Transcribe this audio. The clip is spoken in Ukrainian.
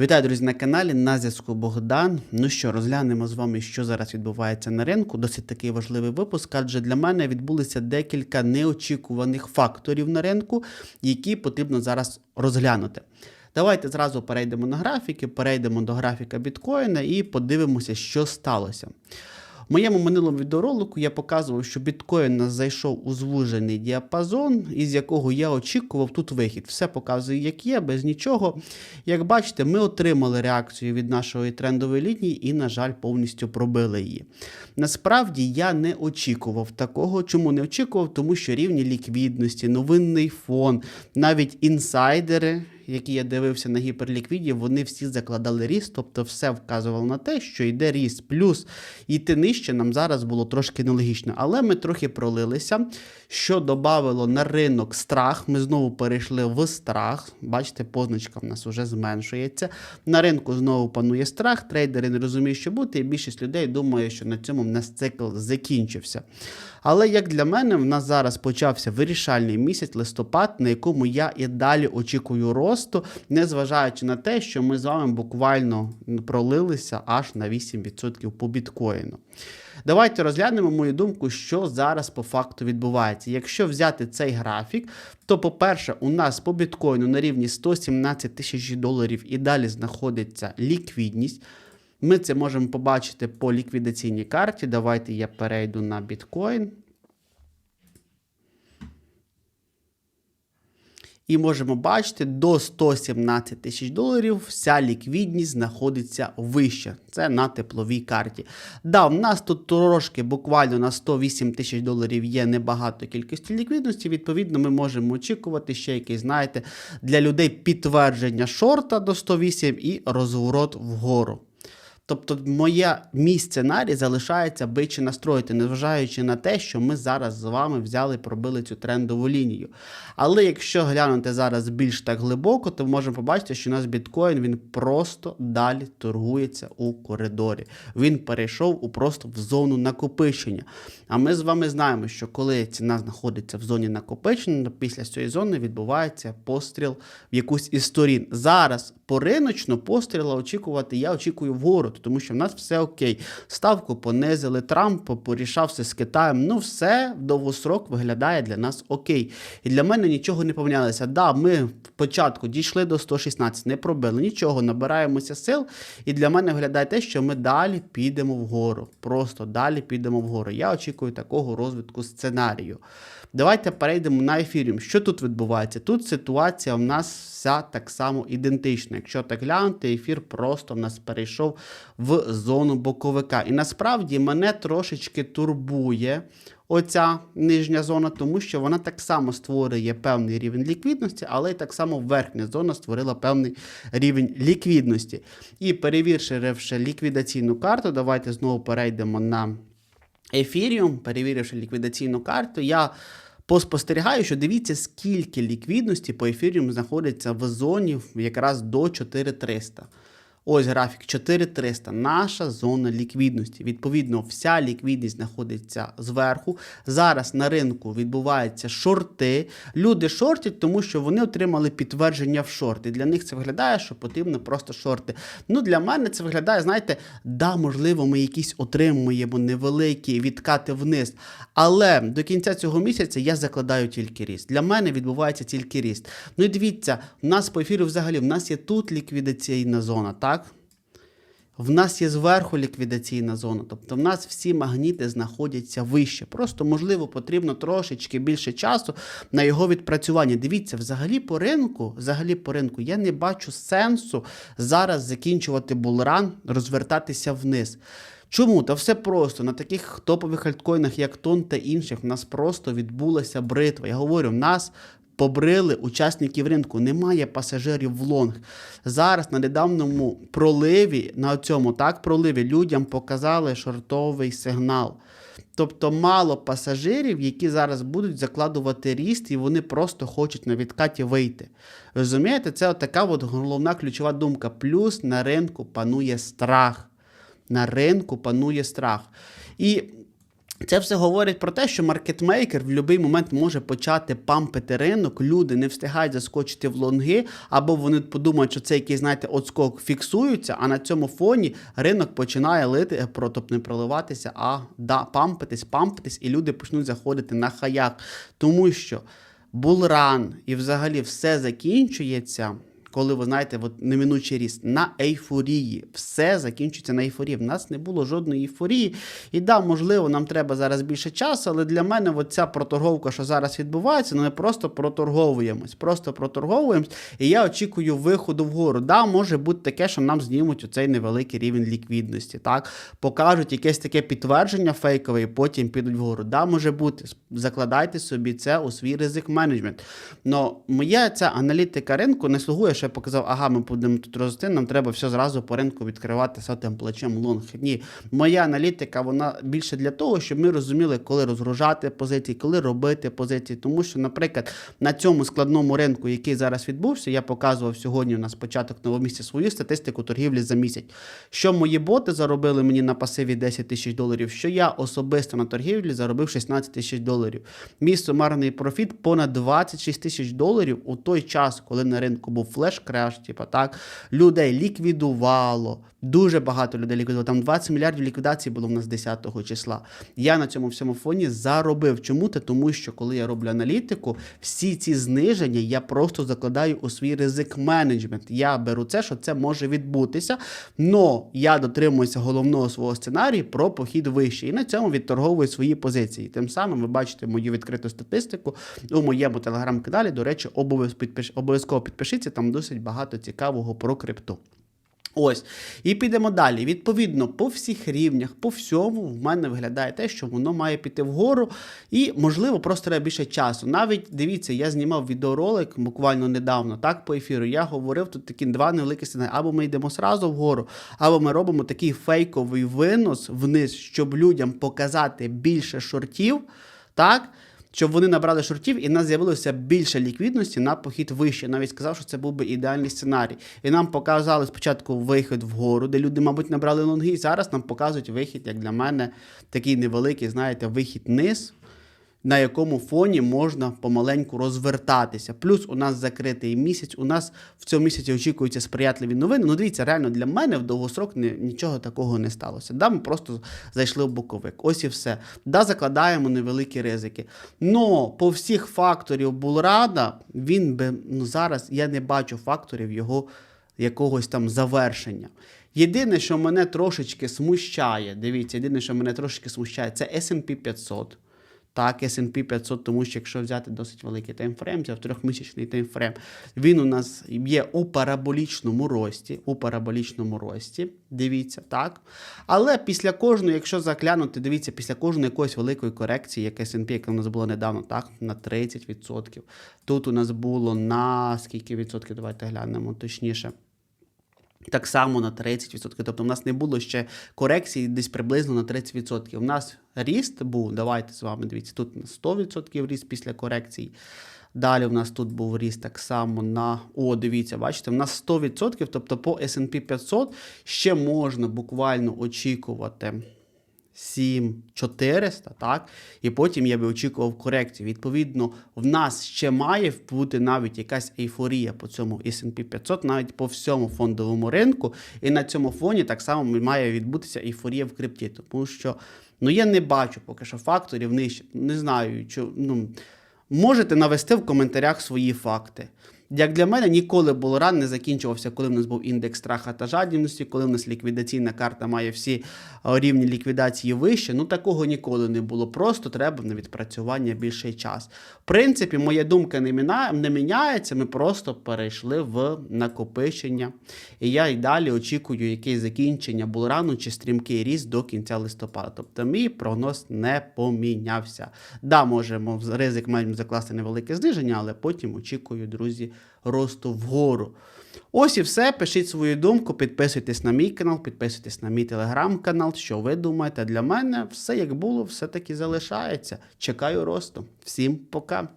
Вітаю, друзі, на каналі. На зв'язку Богдан. Ну що, розглянемо з вами, що зараз відбувається на ринку. Досить такий важливий випуск, адже для мене відбулися декілька неочікуваних факторів на ринку, які потрібно зараз розглянути. Давайте зразу перейдемо на графіки, перейдемо до графіка біткоїна і подивимося, що сталося. Моєму минулому відеоролику я показував, що біткоін нас зайшов у звужений діапазон, із якого я очікував тут вихід. Все показую, як є, без нічого. Як бачите, ми отримали реакцію від нашої трендової лінії і, на жаль, повністю пробили її. Насправді я не очікував такого. Чому не очікував? Тому що рівні ліквідності, новинний фон, навіть інсайдери які я дивився на гіперліквіді, вони всі закладали ріст, тобто все вказувало на те, що йде ріст. Плюс йти нижче нам зараз було трошки нелогічно. Але ми трохи пролилися, що додавало на ринок страх. Ми знову перейшли в страх. Бачите, позначка в нас вже зменшується. На ринку знову панує страх, трейдери не розуміють, що бути, і більшість людей думає, що на цьому в нас цикл закінчився. Але як для мене, в нас зараз почався вирішальний місяць листопад, на якому я і далі очікую росту, незважаючи на те, що ми з вами буквально пролилися аж на 8% по біткоїну. Давайте розглянемо мою думку, що зараз по факту відбувається. Якщо взяти цей графік, то, по-перше, у нас по біткоїну на рівні 117 тисяч доларів і далі знаходиться ліквідність. Ми це можемо побачити по ліквідаційній карті. Давайте я перейду на біткоін. І можемо бачити, до 117 тисяч доларів вся ліквідність знаходиться вище. Це на тепловій карті. Да, в нас тут трошки буквально на 108 тисяч доларів є небагато кількості ліквідності. Відповідно, ми можемо очікувати ще якийсь, знаєте, для людей підтвердження шорта до 108 і розворот вгору. Тобто, моє мій сценарій залишається бичі настроїти, незважаючи на те, що ми зараз з вами взяли пробили цю трендову лінію. Але якщо глянути зараз більш так глибоко, то можемо побачити, що у нас біткоін він просто далі торгується у коридорі. Він перейшов у просто в зону накопичення. А ми з вами знаємо, що коли ціна знаходиться в зоні накопичення, то після цієї зони відбувається постріл в якусь із сторін. Зараз пориночно постріла очікувати, я очікую вгору, тому що в нас все окей. Ставку понизили, Трамп порішався з Китаєм. Ну, все довгосрок виглядає для нас окей. І для мене нічого не помінялося. Да, ми спочатку дійшли до 116, не пробили нічого, набираємося сил. І для мене виглядає те, що ми далі підемо вгору. Просто далі підемо вгору. Я очікую такого розвитку сценарію. Давайте перейдемо на ефіріум. Що тут відбувається? Тут ситуація в нас вся так само ідентична. Якщо так глянути, ефір просто в нас перейшов в зону боковика. І насправді мене трошечки турбує. Оця нижня зона, тому що вона так само створює певний рівень ліквідності, але й так само верхня зона створила певний рівень ліквідності. І перевіривши ліквідаційну карту, давайте знову перейдемо на Ethereum, перевіривши ліквідаційну карту, я поспостерігаю, що дивіться, скільки ліквідності по Ethereum знаходиться в зоні якраз до 4300. Ось графік 4300. Наша зона ліквідності. Відповідно, вся ліквідність знаходиться зверху. Зараз на ринку відбуваються шорти. Люди шортять, тому що вони отримали підтвердження в шорти. Для них це виглядає, що потрібно просто шорти. Ну, для мене це виглядає, знаєте, да, можливо, ми якісь отримуємо невеликі відкати вниз. Але до кінця цього місяця я закладаю тільки ріст. Для мене відбувається тільки ріст. Ну і дивіться, в нас по ефіру взагалі в нас є тут ліквідаційна зона, так? В нас є зверху ліквідаційна зона, тобто в нас всі магніти знаходяться вище. Просто, можливо, потрібно трошечки більше часу на його відпрацювання. Дивіться, взагалі по ринку, взагалі по ринку я не бачу сенсу зараз закінчувати булран, розвертатися вниз. Чому? Та все просто на таких топових альткоїнах, як Тон та інших, в нас просто відбулася бритва. Я говорю, в нас побрили учасників ринку, немає пасажирів в лонг. Зараз на недавньому проливі, на цьому так проливі, людям показали шортовий сигнал. Тобто мало пасажирів, які зараз будуть закладувати ріст, і вони просто хочуть на відкаті вийти. Розумієте, це така от головна ключова думка. Плюс на ринку панує страх. На ринку панує страх. І Це все говорить про те, що маркетмейкер в будь-який момент може почати пампити ринок. Люди не встигають заскочити в лонги, або вони подумають, що це якийсь, знаєте, отскок фіксується, а на цьому фоні ринок починає лити, е, про- тобто не проливатися, а да, пампитись, пампитись, і люди почнуть заходити на хаях. Тому що булран і взагалі все закінчується. Коли ви знаєте, от неминучий ріст на ейфорії, все закінчується на ейфорії. В нас не було жодної ейфорії. І да, можливо, нам треба зараз більше часу, але для мене от ця проторговка, що зараз відбувається, ну ми просто проторговуємось. Просто проторговуємось, і я очікую виходу вгору. Да, може бути таке, що нам знімуть оцей невеликий рівень ліквідності. Так, покажуть якесь таке підтвердження фейкове, і потім підуть вгору. Да, може бути. Закладайте собі це у свій ризик менеджмент. Но моя ця аналітика ринку не слугує, що я показав, ага, ми будемо тут рости, нам треба все зразу по ринку відкривати сатим плечем лонг. Ні, моя аналітика вона більше для того, щоб ми розуміли, коли розгружати позиції, коли робити позиції. Тому що, наприклад, на цьому складному ринку, який зараз відбувся, я показував сьогодні у нас початок нового місяця свою статистику торгівлі за місяць. Що мої боти заробили мені на пасиві 10 тисяч доларів, що я особисто на торгівлі заробив 16 тисяч доларів. Мій сумарний профіт понад 26 тисяч доларів у той час, коли на ринку був флеш-краш, типа так, людей ліквідувало. Дуже багато людей ліквідувало. Там 20 мільярдів ліквідацій було в нас 10 числа. Я на цьому всьому фоні заробив. Чому те? Тому що коли я роблю аналітику, всі ці зниження я просто закладаю у свій ризик менеджмент. Я беру це, що це може відбутися. Но я дотримуюся головного свого сценарію про похід вище. І на цьому відторговую свої позиції. Тим самим ви бачите мою відкриту статистику у моєму телеграм-каналі. До речі, обов'язково підпишіться, там досить багато цікавого про крипту. Ось. І підемо далі. Відповідно, по всіх рівнях, по всьому, в мене виглядає те, що воно має піти вгору, і, можливо, просто треба більше часу. Навіть дивіться, я знімав відеоролик буквально недавно, так, по ефіру. Я говорив тут такі два невеликі сценарії. Або ми йдемо сразу вгору, або ми робимо такий фейковий винос вниз, щоб людям показати більше шортів. Так? Щоб вони набрали шортів і в нас з'явилося більше ліквідності на похід вище. Навіть сказав, що це був би ідеальний сценарій. І нам показали спочатку вихід вгору, де люди, мабуть, набрали лонги, і зараз нам показують вихід, як для мене, такий невеликий, знаєте, вихід низ. На якому фоні можна помаленьку розвертатися. Плюс у нас закритий місяць. У нас в цьому місяці очікуються сприятливі новини. Ну, дивіться, реально для мене в довгосрок ні- нічого такого не сталося. Да, ми просто зайшли в боковик. Ось і все. Да, закладаємо невеликі ризики. Но по всіх факторів Булрада він би ну зараз я не бачу факторів його якогось там завершення. Єдине, що мене трошечки смущає, дивіться, єдине, що мене трошечки смущає, це S&P 500. Так, S&P 500, тому що якщо взяти досить великий таймфрейм, це в трьохмісячний таймфрейм, він у нас є у параболічному рості, у параболічному рості, дивіться, так. Але після кожної, якщо заглянути, дивіться, після кожної якоїсь великої корекції, як S&P, яка у нас була недавно, так, на 30%. Тут у нас було на скільки відсотків, давайте глянемо точніше. Так само на 30%. Тобто в нас не було ще корекції десь приблизно на 30%. У нас ріст був, давайте з вами дивіться, тут на 100% ріст після корекції. Далі в нас тут був ріст так само на. О, дивіться, бачите, в нас 100%, тобто по SP 500 ще можна буквально очікувати 7400, так? І потім я би очікував корекцію. Відповідно, в нас ще має бути навіть якась ейфорія по цьому S&P 500, навіть по всьому фондовому ринку. І на цьому фоні так само має відбутися ейфорія в крипті. Тому що ну, я не бачу поки що факторів нижче. Не знаю, що, ну, можете навести в коментарях свої факти. Як для мене, ніколи Булран не закінчувався, коли в нас був індекс страха та жадібності, коли в нас ліквідаційна карта має всі е, рівні ліквідації вище. Ну такого ніколи не було. Просто треба на відпрацювання більший час. В принципі, моя думка не, міна... не міняється. Ми просто перейшли в накопичення. І я й далі очікую якесь закінчення Булрану чи стрімкий ріст до кінця листопада. Тобто мій прогноз не помінявся. Да, можемо в ризик маємо закласти невелике зниження, але потім очікую, друзі, росту вгору. Ось і все. Пишіть свою думку, підписуйтесь на мій канал, підписуйтесь на мій телеграм-канал. Що ви думаєте? Для мене все як було, все таки залишається. Чекаю росту. Всім пока.